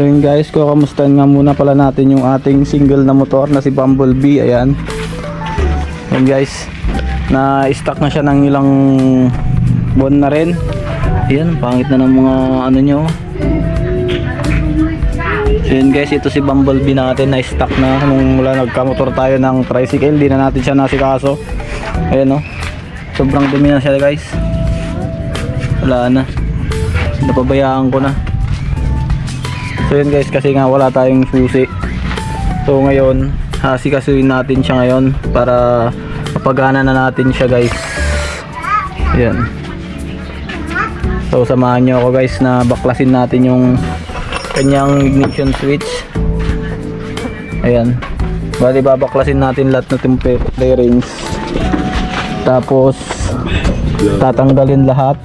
So yun guys, kukamustahin nga muna pala natin yung ating single na motor na si Bumblebee. Ayan. Yun guys, na stock na siya ng ilang buwan na rin. Ayan, pangit na ng mga ano nyo. So yun guys, ito si Bumblebee natin na stock na nung mula nagkamotor tayo ng tricycle. Di na natin siya nasikaso. Ayan o. Sobrang dumi na siya guys. Wala na. Napabayaan ko na. So yun guys, kasi nga wala tayong susi. So ngayon, hasikasuin natin siya ngayon para mapagana na natin siya guys. Yan. So samahan nyo ako guys na baklasin natin yung kanyang ignition switch. Ayan. Bali babaklasin natin lahat ng bearings. Tapos tatanggalin lahat.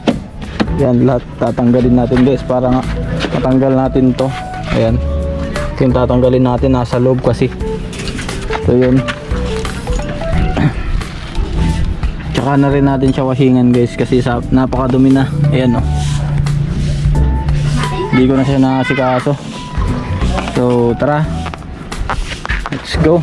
Yan lahat tatanggalin natin guys para nga matanggal natin to. Ayan. Ito tatanggalin natin nasa loob kasi. So yun. Tsaka na rin natin siya wahingan guys kasi sa, napakadumi na. Ayan o. Hindi ko na siya nakasikaso. So tara. Let's go.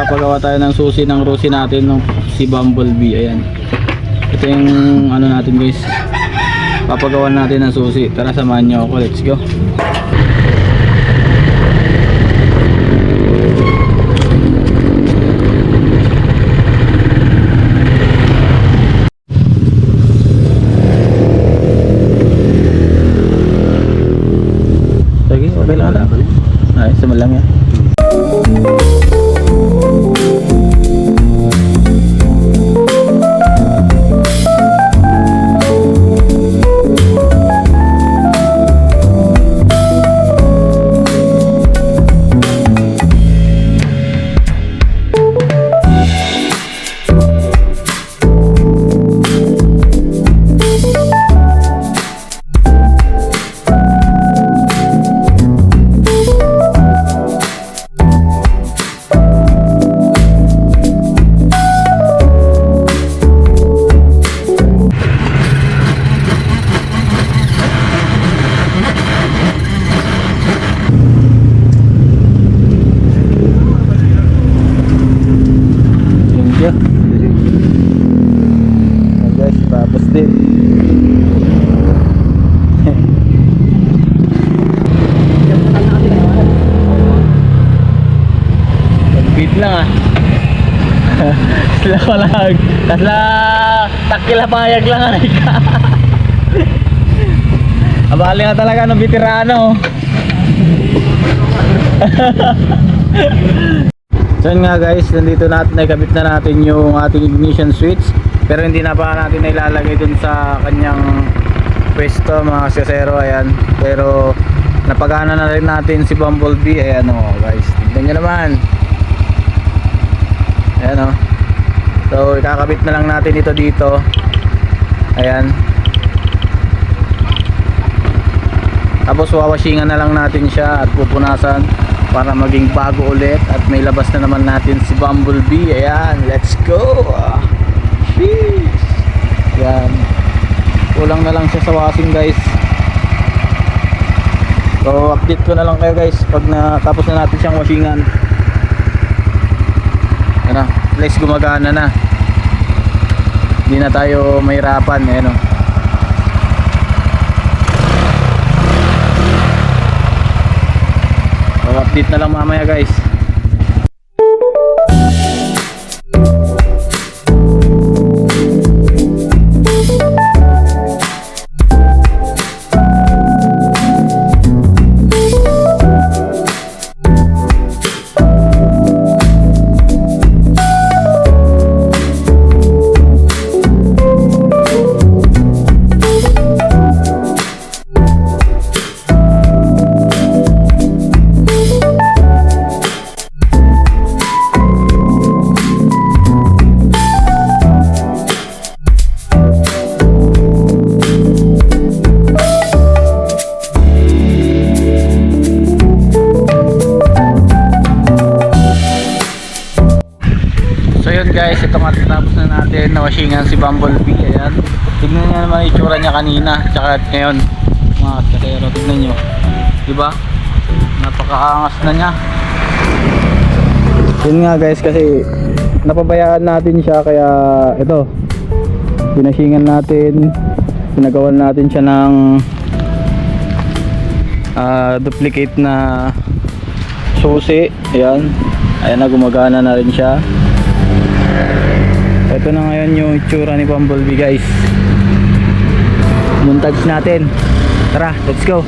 Magpapagawa tayo ng susi ng rusi natin ng si Bumblebee. Ayan. Ito yung ano natin guys. Papagawa natin ng susi. Tara samahan nyo ako. Let's go. Sila ko lang. Tasla takila payag lang ah. Abali nga talaga ng veterano. So nga guys, nandito natin nakabit na natin yung ating ignition switch. Pero hindi na pa natin ilalagay dun sa kanyang pwesto mga kasero ayan. Pero napagana na rin natin si Bumblebee. Ayan o guys. Tignan nyo naman. Ayan o so ikakabit na lang natin ito dito. Ayan. Tapos wawashingan na lang natin siya at pupunasan para maging bago ulit. At may labas na naman natin si Bumblebee. Ayan let's go! Sheesh. ayan. Kulang na lang siya sa washing guys. So update ko na lang kayo guys pag natapos na natin siyang washingan. Ano, least gumagana na. Hindi na tayo mahirapan, eh no. So update na lang mamaya guys. Guys, ito nga tapos na natin na washingan si Bumblebee. Ayan. Tignan niyo naman yung itsura niya kanina. Tsaka ngayon, mga kasero, tignan nyo. Diba? Napakaangas na niya. Yun nga guys, kasi napabayaan natin siya kaya ito. Pinashingan natin. Pinagawan natin siya ng ah, duplicate na susi. Ayan. Ayan na, gumagana na rin siya. Ito na ngayon yung itsura ni Bumblebee guys. Montage natin. Tara, let's go.